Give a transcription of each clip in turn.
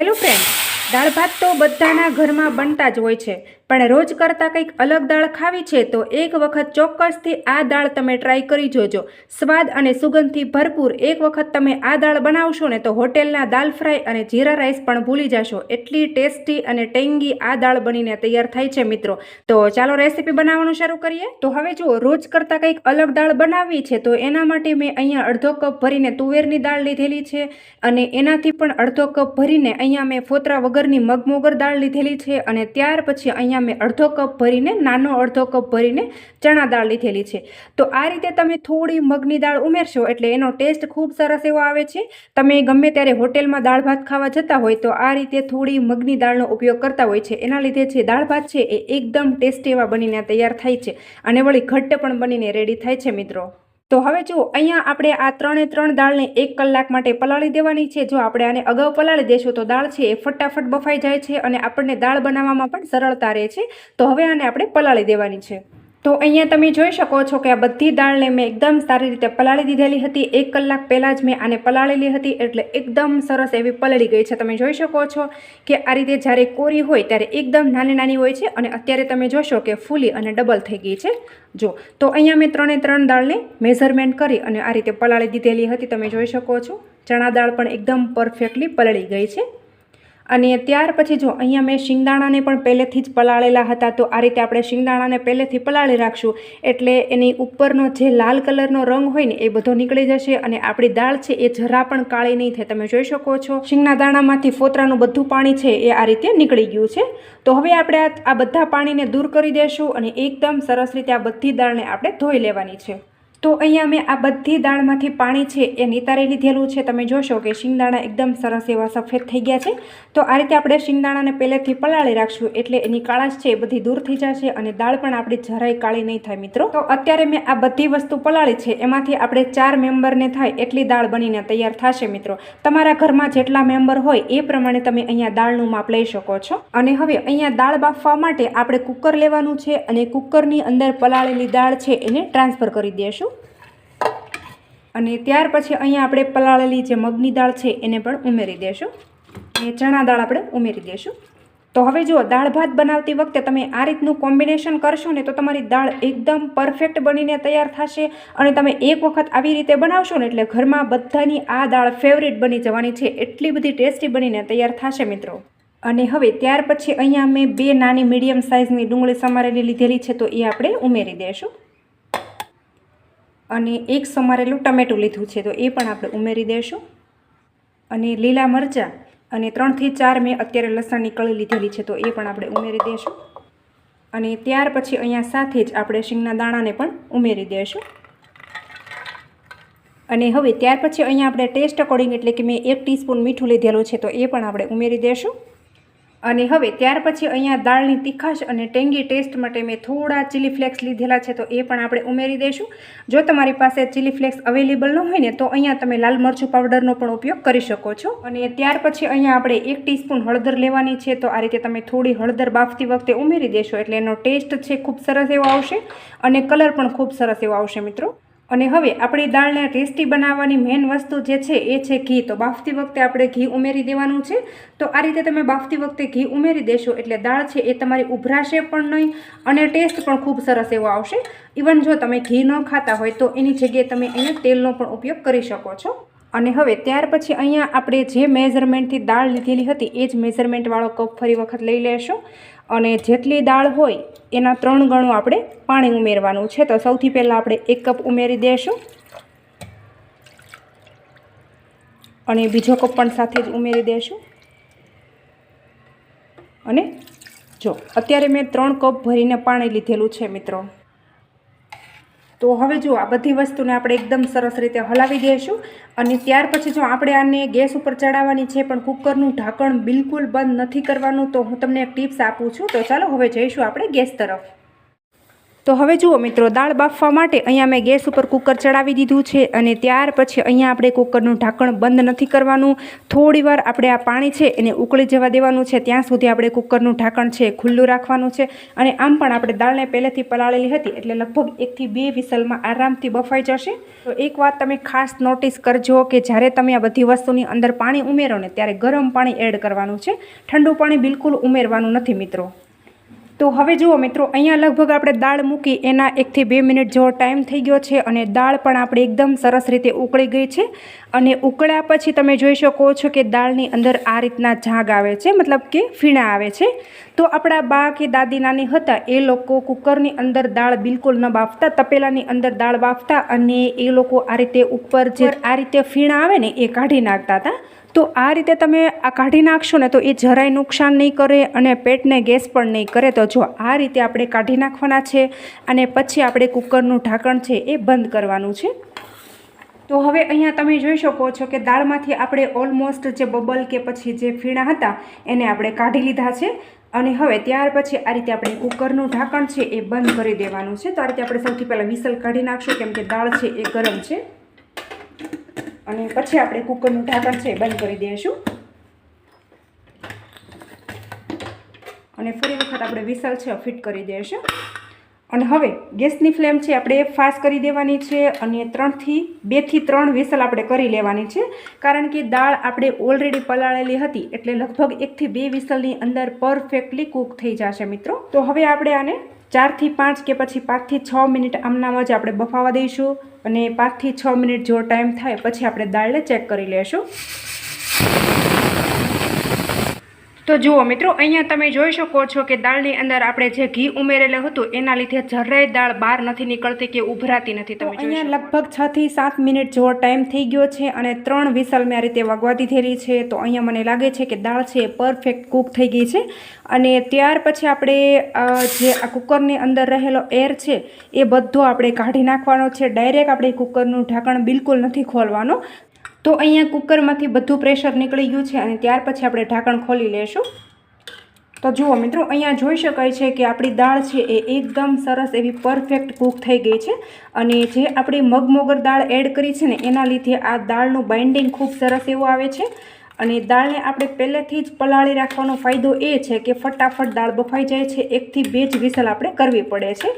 Hello friend દાળ ભાત તો બધાના ઘરમાં બનતા જ હોય છે. પણ રોજ કરતાં કંઈક અલગ દાળ ખાવી છે તો એક વખત ચોક્કસથી આ દાળ તમે ટ્રાય કરી જોજો. સ્વાદ અને સુગંધથી ભરપૂર એક વખત તમે આ દાળ બનાવશો ને તો હોટેલના દાલ ફ્રાય અને જીરા રાઈસ પણ ભૂલી જશો. એટલી ટેસ્ટી અને ટેંગી આ દાળ બનીને તૈયાર થાય છે મિત્રો. તો ચાલો રેસીપી બનાવવાનું શરૂ કરીએ. તો હવે જુઓ, રોજ કરતાં કંઈક અલગ દાળ બનાવવી છે તો એના માટે મેં અહીંયા અડધો કપ ભરીને તુવેરની દાળ લીધેલી છે અને એનાથી પણ અડધો કપ ભરીને અહીંયા મેં ફોતરા વગરની મગમોગર દાળ લીધેલી છે અને ત્યાર પછી અહીંયા મેં અડધો કપ ભરીને, નાનો અડધો કપ ભરીને ચણા દાળ લીધેલી છે. તો આ રીતે તમે થોડી મગની દાળ ઉમેરશો એટલે એનો ટેસ્ટ ખૂબ સરસ એવો આવે છે. તમે ગમે ત્યારે હોટેલમાં દાળ ભાત ખાવા જતા હોય તો આ રીતે થોડી મગની દાળનો ઉપયોગ કરતા હોય છે. એના લીધે જે દાળ ભાત છે એ એકદમ ટેસ્ટી એવા બનીને તૈયાર થાય છે અને વળી ઘટ્ટ પણ બનીને રેડી થાય છે મિત્રો. તો હવે જુઓ, અહીંયા આપણે આ ત્રણે ત્રણ દાળને એક કલાક માટે પલાળી દેવાની છે. જો આપણે આને અગાઉ પલાળી દેશું તો દાળ છે એ ફટાફટ બફાઈ જાય છે અને આપણને દાળ બનાવવામાં પણ સરળતા રહે છે. તો હવે આને આપણે પલાળી દેવાની છે. તો અહીંયા તમે જોઈ શકો છો કે આ બધી દાળને મેં એકદમ સારી રીતે પલાળી દીધેલી હતી. એક કલાક પહેલાં જ મેં આને પલાળેલી હતી એટલે એકદમ સરસ એવી પલળી ગઈ છે. તમે જોઈ શકો છો કે આ રીતે જ્યારે કોરી હોય ત્યારે એકદમ નાની નાની હોય છે અને અત્યારે તમે જોશો કે ફૂલી અને ડબલ થઈ ગઈ છે. જો, તો અહીંયા મેં ત્રણે ત્રણ દાળને મેઝરમેન્ટ કરી અને આ રીતે પલાળી દીધેલી હતી. તમે જોઈ શકો છો ચણા દાળ પણ એકદમ પરફેક્ટલી પલળી ગઈ છે. અને ત્યાર પછી જો અહીંયા મેં શિંગદાણાને પણ પહેલેથી જ પલાળેલા હતા, તો આ રીતે આપણે શિંગદાણાને પહેલેથી પલાળી રાખશું. એટલે એની ઉપરનો જે લાલ કલરનો રંગ હોય ને, એ બધો નીકળી જશે અને આપણી દાળ છે એ જરા પણ કાળી નહીં થાય. તમે જોઈ શકો છો, શિંગના દાણામાંથી ફોતરાનું બધું પાણી છે એ આ રીતે નીકળી ગયું છે. તો હવે આપણે આ બધા પાણીને દૂર કરી દેશું અને એકદમ સરસ રીતે આ બધી દાળને આપણે ધોઈ લેવાની છે. તો અહીંયા મેં આ બધી દાળમાંથી પાણી છે એ નિતારી લીધેલું છે. તમે જોશો કે શિંગદાણા એકદમ સરસ એવા સફેદ થઈ ગયા છે. તો આ રીતે આપણે શિંગદાણાને પહેલેથી પલાળી રાખશું એટલે એની કાળાશ છે એ બધી દૂર થઈ જશે અને દાળ પણ આપણી જરાય કાળી નહીં થાય મિત્રો. તો અત્યારે મેં આ બધી વસ્તુ પલાળી છે. એમાંથી આપણે ચાર મેમ્બરને થાય એટલી દાળ બનીને તૈયાર થશે મિત્રો. તમારા ઘરમાં જેટલા મેમ્બર હોય એ પ્રમાણે તમે અહીંયા દાળનું માપ લઈ શકો છો. અને હવે અહીંયા દાળ બાફવા માટે આપણે કુકર લેવાનું છે અને કુકરની અંદર પલાળેલી દાળ છે એને ટ્રાન્સફર કરી દઈશું અને ત્યાર પછી અહીંયા આપણે પલાળેલી જે મગની દાળ છે એને પણ ઉમેરી દઈશું અને ચણા દાળ આપણે ઉમેરી દઈશું તો હવે જો દાળ ભાત બનાવતી વખતે તમે આ રીતનું કોમ્બિનેશન કરશો ને તો તમારી દાળ એકદમ પરફેક્ટ બનીને તૈયાર થશે અને તમે એક વખત આવી રીતે બનાવશો ને એટલે ઘરમાં બધાની આ દાળ ફેવરિટ બની જવાની છે. એટલી બધી ટેસ્ટી બનીને તૈયાર થશે મિત્રો. અને હવે ત્યાર પછી અહીંયા મેં બે નાની મીડિયમ સાઇઝની ડુંગળી સમારેલી લીધેલી છે તો એ આપણે ઉમેરી દઈશું અને એક સમારેલું ટમેટું લીધું છે, તો એ પણ આપણે ઉમેરી દઈશું અને લીલા મરચાં અને ત્રણથી ચાર મેં અત્યારે લસણની કળી લીધેલી છે, તો એ પણ આપણે ઉમેરી દઈશું અને ત્યાર પછી અહીંયા સાથે જ આપણે શીંગના દાણાને પણ ઉમેરી દઈશું અને હવે ત્યાર પછી અહીંયા આપણે ટેસ્ટ અકોર્ડિંગ એટલે કે મેં એક ટીસ્પૂન મીઠું લીધેલું છે, તો એ પણ આપણે ઉમેરી દઈશું અને હવે ત્યાર પછી અહીંયા દાળની તીખાશ અને ટેંગી ટેસ્ટ માટે મેં થોડા ચીલી ફ્લેક્સ લીધેલા છે, તો એ પણ આપણે ઉમેરી દઈશું. જો તમારી પાસે ચીલી ફ્લેક્સ અવેલેબલ ન હોય ને, તો અહીંયા તમે લાલ મરચું પાવડરનો પણ ઉપયોગ કરી શકો છો. અને ત્યાર પછી અહીંયા આપણે એક ટીસ્પૂન હળદર લેવાની છે, તો આ રીતે તમે થોડી હળદર બાફતી વખતે ઉમેરી દેશો, એટલે એનો ટેસ્ટ છે, ખૂબ સરસ એવો આવશે. અને કલર પણ ખૂબ સરસ એવો આવશે મિત્રો. અને હવે આપણી દાળને ટેસ્ટી બનાવવાની મેઇન વસ્તુ જે છે એ છે ઘી. તો બાફતી વખતે આપણે ઘી ઉમેરી દેવાનું છે. તો આ રીતે તમે બાફતી વખતે ઘી ઉમેરી દેશો એટલે દાળ છે એ તમારી ઉભરાશે પણ નહીં અને ટેસ્ટ પણ ખૂબ સરસ એવો આવશે. ઇવન જો તમે ઘી ન ખાતા હોય તો એની જગ્યાએ તમે અહીંયા તેલનો પણ ઉપયોગ કરી શકો છો. અને હવે ત્યાર પછી અહીંયા આપણે જે મેઝરમેન્ટથી દાળ લીધેલી હતી એ જ મેઝરમેન્ટવાળો કપ ફરી વખત લઈ લેશો. અને જેટલી દાળ હોય, એના ત્રણ ગણું આપણે પાણી ઉમેરવાનું છે. તો સૌથી પહેલાં આપણે એક કપ ઉમેરી દઈશું અને બીજો કપ પણ સાથે જ ઉમેરી દઈશું અને જો, અત્યારે મેં ત્રણ કપ ભરીને પાણી લીધેલું છે, મિત્રો. તો હવે જો આ બધી વસ્તુને આપણે એકદમ સરસ રીતે હલાવી દઈશું અને ત્યાર પછી જો આપણે આને ગેસ ઉપર ચડાવવાની છે પણ કુકરનું ઢાંકણ બિલકુલ બંધ નથી કરવાનું, તો હું તમને ટિપ્સ આપું છું. તો ચાલો હવે જઈશું આપણે ગેસ તરફ. તો હવે જુઓ મિત્રો, દાળ બાફવા માટે અહીંયા મેં ગેસ ઉપર કુકર ચડાવી દીધું છે અને ત્યાર પછી અહીંયા આપણે કુકરનું ઢાંકણ બંધ નથી કરવાનું. થોડીવાર આપણે આ પાણી છે એને ઉકળી જવા દેવાનું છે. ત્યાં સુધી આપણે કુકરનું ઢાંકણ છે ખુલ્લું રાખવાનું છે અને આમ પણ આપણે દાળને પહેલેથી પલાળેલી હતી એટલે લગભગ એકથી બે વિસલમાં આરામથી બફાઈ જશે. તો એક વાત તમે ખાસ નોટિસ કરજો કે જ્યારે તમે આ બધી વસ્તુની અંદર પાણી ઉમેરો ને ત્યારે ગરમ પાણી એડ કરવાનું છે. ઠંડુ પાણી બિલકુલ ઉમેરવાનું નથી મિત્રો. તો હવે જુઓ મિત્રો, અહીંયા લગભગ આપણે દાળ મૂકી, એના એકથી બે મિનિટ જેવો ટાઈમ થઈ ગયો છે અને દાળ પણ આપણે એકદમ સરસ રીતે ઉકળી ગઈ છે. અને ઉકળ્યા પછી તમે જોઈ શકો છો કે દાળની અંદર આ રીતના ઝાગ આવે છે, મતલબ કે ફીણા આવે છે. તો આપણા બા કે દાદી નાની હતા, એ લોકો કુકરની અંદર દાળ બિલકુલ ન બાફતા, તપેલાની અંદર દાળ બાફતા અને એ લોકો આ રીતે ઉપર જે આ રીતે ફીણા આવે ને, એ કાઢી નાખતા હતા. તો આ રીતે તમે આ કાઢી નાખશો ને તો એ જરાય નુકસાન નહીં કરે અને પેટને ગેસ પણ નહીં કરે. તો જો આ રીતે આપણે કાઢી નાખવાના છે અને પછી આપણે કુકરનું ઢાંકણ છે એ બંધ કરવાનું છે. તો હવે અહીંયા તમે જોઈ શકો છો કે દાળમાંથી આપણે ઓલમોસ્ટ જે બબલ કે પછી જે ફીણા હતા એને આપણે કાઢી લીધા છે અને હવે ત્યાર પછી આ રીતે આપણે કુકરનું ઢાંકણ છે એ બંધ કરી દેવાનું છે. તો આ રીતે આપણે સૌથી પહેલાં વિસલ કાઢી નાખશું કેમ કે દાળ છે એ ગરમ છે. અને પછી આપણે કુકરનું ઢાંકણ છે બંધ કરી દઈશું. અને ફરી વખત આપણે વિસલ છે ફિટ કરી દઈશું. અને હવે ગેસની ફ્લેમ છે આપણે ફાસ્ટ કરી દેવાની છે અને ત્રણથી, બેથી ત્રણ વિસલ આપણે કરી લેવાની છે. કારણ કે દાળ આપણે ઓલરેડી પલાળેલી હતી એટલે લગભગ એકથી બે વિસલની અંદર પરફેક્ટલી કૂક થઈ જશે મિત્રો. તો હવે આપણે આને ચારથી પાંચ કે પછી પાંચથી છ મિનિટ આમનામ જ આપણે બફાવા દઈશું અને પાંચથી છ મિનિટ જો ટાઈમ થાય પછી આપણે દાળને ચેક કરી લેશું. તો જુઓ મિત્રો અહીંયા તમે જોઈ શકો છો કે દાળની અંદર આપણે જે ઘી ઉમેરેલું હતું એના લીધે જરાય દાળ બહાર નથી નીકળતી કે ઉભરાતી નથી. તમે અહીંયા લગભગ છ થી સાત મિનિટ જેવો ટાઈમ થઈ ગયો છે અને ત્રણ વિસલ મેં આ રીતે વગવા દીધેલી છે. તો અહીંયા મને લાગે છે કે દાળ છે એ પરફેક્ટ કૂક થઈ ગઈ છે. અને ત્યાર પછી આપણે જે આ કુકરની અંદર રહેલો એર છે એ બધો આપણે કાઢી નાખવાનો છે. ડાયરેક્ટ આપણે કુકરનું ઢાંકણ બિલકુલ નથી ખોલવાનો. તો અહીંયા કુકરમાંથી બધું પ્રેશર નીકળી ગયું છે અને ત્યાર પછી આપણે ઢાંકણ ખોલી લેશું. તો જુઓ મિત્રો, અહીંયા જોઈ શકાય છે કે આપણી દાળ છે એ એકદમ સરસ એવી પરફેક્ટ કૂક થઈ ગઈ છે અને જે આપણી મગમોગર દાળ એડ કરી છે ને એના લીધે આ દાળનું બાઇન્ડિંગ ખૂબ સરસ એવું આવે છે. અને દાળને આપણે પહેલેથી જ પલાળી રાખવાનો ફાયદો એ છે કે ફટાફટ દાળ બફાઈ જાય છે, એકથી બે જ વિસલ આપણે કરવી પડે છે.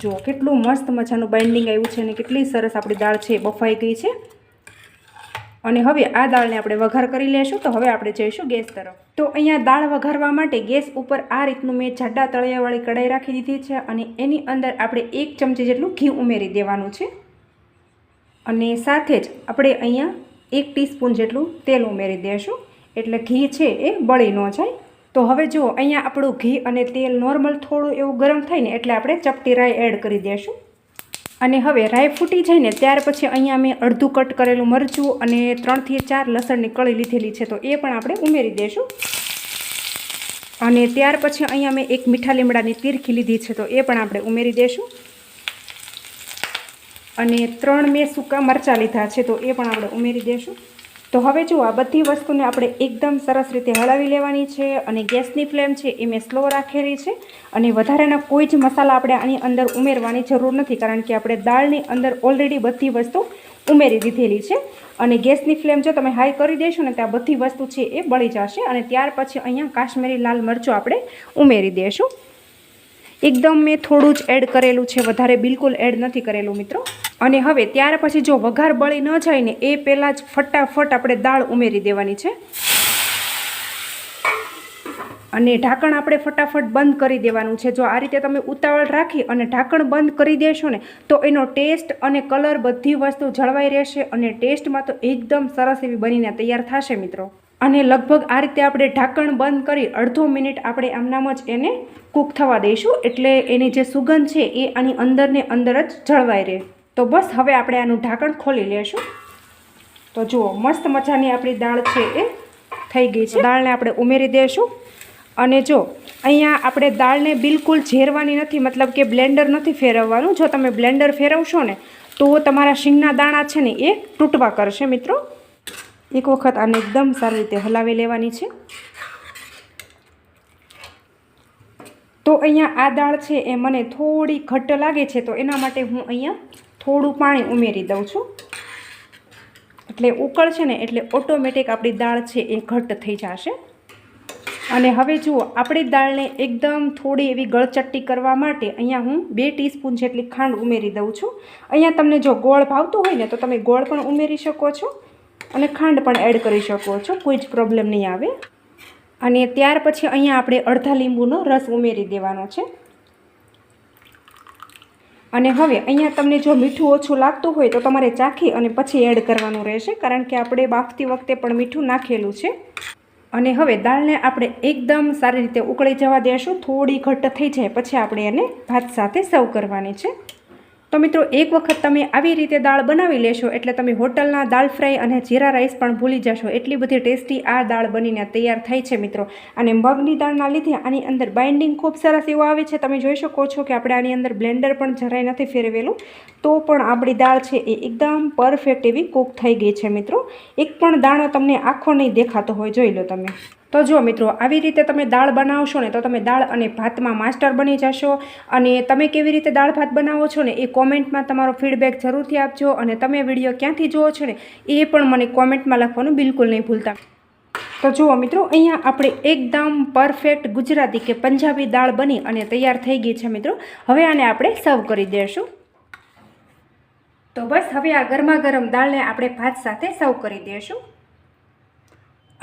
જુઓ કેટલું મસ્ત મજાનું બાઇન્ડિંગ આવ્યું છે અને કેટલી સરસ આપણી દાળ છે બફાઈ ગઈ છે. અને હવે આ દાળને આપણે વઘાર કરી લેશું. તો હવે આપણે જઈશું ગેસ તરફ. તો અહીંયા દાળ વઘારવા માટે ગેસ ઉપર આ રીતનું મેં જાડા તળિયાવાળી કઢાઈ રાખી દીધી છે અને એની અંદર આપણે એક ચમચી જેટલું ઘી ઉમેરી દેવાનું છે. અને સાથે જ આપણે અહીંયા એક ટીસ્પૂન જેટલું તેલ ઉમેરી દઈશું એટલે ઘી છે એ બળી ન જાય. તો હવે જુઓ, અહીંયા આપણું ઘી અને તેલ નોર્મલ થોડું એવું ગરમ થાય ને એટલે આપણે ચપટી રાઈ એડ કરી દઈશું અને હવે રાઈ ફૂટી જાય ને ત્યાર પછી અહીંયા મેં અડધું કટ કરેલું મરચું અને ત્રણથી ચાર લસણની કળી લીધેલી છે. તો એ પણ આપણે ઉમેરી દઈશું અને ત્યાર પછી અહીંયા મેં એક મીઠા લીમડાની તીરખી લીધી છે. તો એ પણ આપણે ઉમેરી દઈશું અને ત્રણ મેં સૂકા મરચાં લીધા છે. તો એ પણ આપણે ઉમેરી દઈશું તો હવે જો આ બધી વસ્તુને આપણે એકદમ સરસ રીતે હલાવી લેવાની છે અને ગેસની ફ્લેમ છે એ મેં સ્લો રાખેલી છે અને વધારાના કોઈ જ મસાલા આપણે આની અંદર ઉમેરવાની જરૂર નથી કારણ કે આપણે દાળની અંદર ઓલરેડી બધી વસ્તુ ઉમેરી દીધેલી છે અને ગેસની ફ્લેમ જો તમે હાઈ કરી દેશો ને ત્યાં બધી વસ્તુ છે એ બળી જશે અને ત્યાર પછી અહીંયા કાશ્મીરી લાલ મરચું આપણે ઉમેરી દઈશું એકદમ મેં થોડું જ એડ કરેલું છે, વધારે બિલકુલ એડ નથી કરેલું મિત્રો. અને હવે ત્યાર પછી જો વઘાર બળી ન જાય ને, એ પહેલાં જ ફટાફટ આપણે દાળ ઉમેરી દેવાની છે. અને ઢાંકણ આપણે ફટાફટ બંધ કરી દેવાનું છે. જો આ રીતે તમે ઉતાવળ રાખી અને ઢાંકણ બંધ કરી દેશો ને, તો એનો ટેસ્ટ અને કલર બધી વસ્તુ જળવાઈ રહેશે અને ટેસ્ટમાં તો એકદમ સરસ એવી બનીને તૈયાર થશે મિત્રો. અને લગભગ આ રીતે આપણે ઢાંકણ બંધ કરી અડધો મિનિટ આપણે આમનામ જ એને કૂક થવા દઈશું. એટલે એની જે સુગંધ છે એ આની અંદરને અંદર જ જળવાઈ રહે. તો બસ હવે આપણે આનું ઢાંકણ ખોલી લેશું. તો જુઓ, મસ્ત મજાની આપણી દાળ છે એ થઈ ગઈ છે. દાળને આપણે ઉમેરી દઈશું અને જો, અહીંયા આપણે દાળને બિલકુલ ઝેરવાની નથી, મતલબ કે બ્લેન્ડર નથી ફેરવવાનું. જો તમે બ્લેન્ડર ફેરવશો ને, તો તમારા શીંગના દાણા છે ને એ તૂટવા કરશે મિત્રો. એક વખત આને એકદમ સારી રીતે હલાવી લેવાની છે. તો અહીંયા આ દાળ છે એ મને થોડી ઘટ્ટ લાગે છે, તો એના માટે હું અહીંયા થોડું પાણી ઉમેરી દઉં છું. એટલે ઉકળ છે ને, એટલે ઓટોમેટિક આપણી દાળ છે એ ઘટ્ટ થઈ જશે. અને હવે જુઓ, આપણી દાળને એકદમ થોડી એવી ગળચટ્ટી કરવા માટે અહીંયા હું બે ટીસ્પૂન જેટલી ખાંડ ઉમેરી દઉં છું. અહીંયા તમને જો ગોળ ભાવતું હોય ને, તો તમે ગોળ પણ ઉમેરી શકો છો. અને ખાંડ પણ એડ કરી શકો છો, કોઈ જ પ્રોબ્લેમ નહીં આવે. અને ત્યાર પછી અહીંયા આપણે અડધા લીંબુનો રસ ઉમેરી દેવાનો છે. અને હવે અહીંયા તમને જો મીઠું ઓછું લાગતું હોય તો તમારે ચાખી અને પછી એડ કરવાનું રહેશે, કારણ કે આપણે બાફતી વખતે પણ મીઠું નાખેલું છે. અને હવે દાળને આપણે એકદમ સારી રીતે ઉકળી જવા દેશું, થોડી ઘટ્ટ થઈ જાય, પછી આપણે એને ભાત સાથે સર્વ કરવાની છે. તો મિત્રો, એક વખત તમે આવી રીતે દાળ બનાવી લેશો એટલે તમે હોટલના દાળ ફ્રાય અને જીરા રાઈસ પણ ભૂલી જશો. એટલી બધી ટેસ્ટી આ દાળ બનીને તૈયાર થાય છે મિત્રો. અને મગની દાળના લીધે આની અંદર બાઇન્ડિંગ ખૂબ સરસ એવું આવે છે. તમે જોઈ શકો છો કે આપણે આની અંદર બ્લેન્ડર પણ જરાય નથી ફેરવેલું. તો પણ આપણી દાળ છે એ એકદમ પરફેક્ટ એવી કૂક થઈ ગઈ છે મિત્રો. એક પણ દાણો તમને આખો નહીં દેખાતો હોય. જોઈ લો તમે. તો જો મિત્રો, આવી રીતે તમે દાળ બનાવશો ને તો તમે દાળ અને ભાતમાં માસ્ટર બની જશો. અને તમે કેવી રીતે દાળ ભાત બનાવો છો ને એ કોમેન્ટમાં તમારો ફીડબેક જરૂરથી આપજો અને તમે વીડિયો ક્યાંથી જુઓ છો ને એ પણ મને કોમેન્ટમાં લખવાનું બિલકુલ નહીં ભૂલતા. તો જુઓ મિત્રો, અહીંયા આપણે એકદમ પરફેક્ટ ગુજરાતી કે પંજાબી દાળ બની અને તૈયાર થઈ ગઈ છે મિત્રો. હવે આને આપણે સર્વ કરી દઈશું તો બસ, હવે આ ગરમા ગરમ દાળને આપણે ભાત સાથે સર્વ કરી દઈશું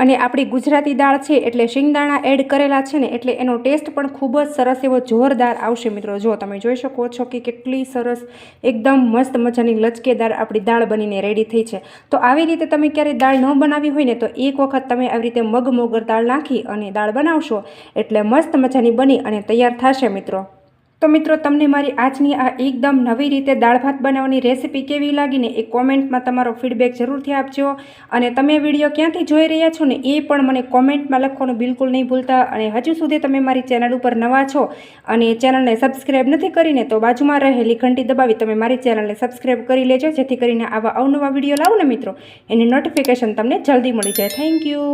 અને આપણી ગુજરાતી દાળ છે એટલે શિંગદાણા એડ કરેલા છે ને એટલે એનો ટેસ્ટ પણ ખૂબ જ સરસ એવો જોરદાર આવશે મિત્રો. જો તમે જોઈ શકો છો કે કેટલી સરસ, એકદમ મસ્ત મજાની લચકેદાર આપણી દાળ બનીને રેડી થઈ છે. તો આવી રીતે તમે ક્યારેય દાળ ન બનાવી હોય ને તો એક વખત તમે આવી રીતે મગ મોગર દાળ નાખી અને દાળ બનાવશો એટલે મસ્ત મજાની બની અને તૈયાર થશે મિત્રો. તો મિત્રો, તમને મારી આજની આ એકદમ નવી રીતે દાળ ભાત બનાવવાની રેસીપી કેવી લાગીને એ કોમેન્ટમાં તમારો ફીડબેક જરૂરથી આપજો. અને તમે વીડિયો ક્યાંથી જોઈ રહ્યા છો ને એ પણ મને કોમેન્ટમાં લખવાનું બિલકુલ નહીં ભૂલતા. અને હજુ સુધી તમે મારી ચેનલ ઉપર નવા છો અને ચેનલને સબસ્ક્રાઈબ નથી કરીને તો બાજુમાં રહેલી ઘંટી દબાવી તમે મારી ચેનલને સબસ્ક્રાઈબ કરી લેજો. જેથી કરીને આવા અવનવા વીડિયો લાવો ને મિત્રો, એની નોટિફિકેશન તમને જલ્દી મળી જાય. Thank you.